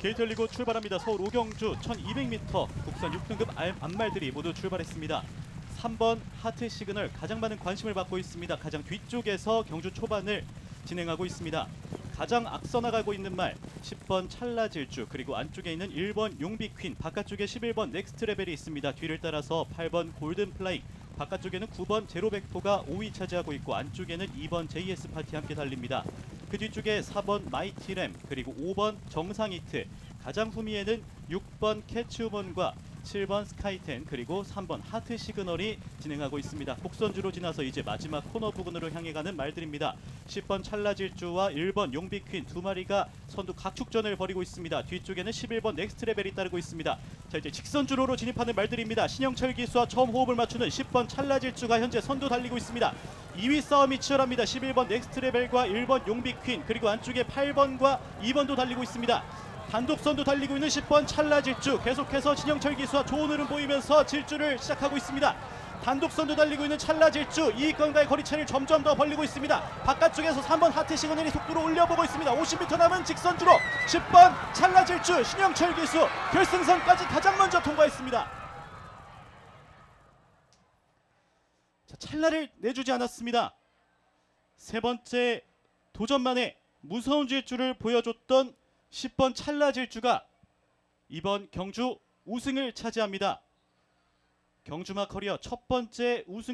게이트 열리고 출발합니다. 서울 오경주 1200m 국산 6등급 알- 안말들이 모두 출발했습니다. 3번 하트 시그널 가장 많은 관심을 받고 있습니다. 가장 뒤쪽에서 경주 초반을 진행하고 있습니다. 가장 앞서 나가고 있는 말 10번 찰나질주 그리고 안쪽에 있는 1번 용비퀸 바깥쪽에 11번 넥스트 레벨이 있습니다. 뒤를 따라서 8번 골든 플라잉 바깥쪽에는 9번 제로백포가 5위 차지하고 있고 안쪽에는 2번 JS 파티 함께 달립니다. 그 뒤쪽에 4번 마이티램 그리고 5번 정상이트 가장 후미에는 6번 캐치우먼과 7번 스카이텐 그리고 3번 하트 시그널이 진행하고 있습니다. 곡선주로 지나서 이제 마지막 코너 부근으로 향해 가는 말들입니다. 10번 찰나질주와 1번 용비퀸 두 마리가 선두 각축전을 벌이고 있습니다. 뒤쪽에는 11번 넥스트 레벨이 따르고 있습니다. 자 이제 직선주로로 진입하는 말들입니다. 신영철 기수와 처음 호흡을 맞추는 10번 찰나질주가 현재 선두 달리고 있습니다. 2위 싸움이 치열합니다. 11번 넥스트 레벨과 1번 용비퀸 그리고 안쪽에 8번과 2번도 달리고 있습니다. 단독 선두 달리고 있는 10번 찰나 질주 계속해서 신영철 기수와 좋은 흐름 보이면서 질주를 시작하고 있습니다. 단독 선두 달리고 있는 찰나 질주 이익권과의 거리 차를 점점 더 벌리고 있습니다. 바깥쪽에서 3번 하트 시그널이 속도를 올려보고 있습니다. 50m 남은 직선주로 10번 찰나 질주 신영철 기수 결승선까지 가장 먼저 통과했습니다. 자, 찰나를 내주지 않았습니다. 세 번째 도전만에 무서운 질주를 보여줬던 10번 찰나 질주가 이번 경주 우승을 차지합니다. 경주마 커리어 첫 번째 우승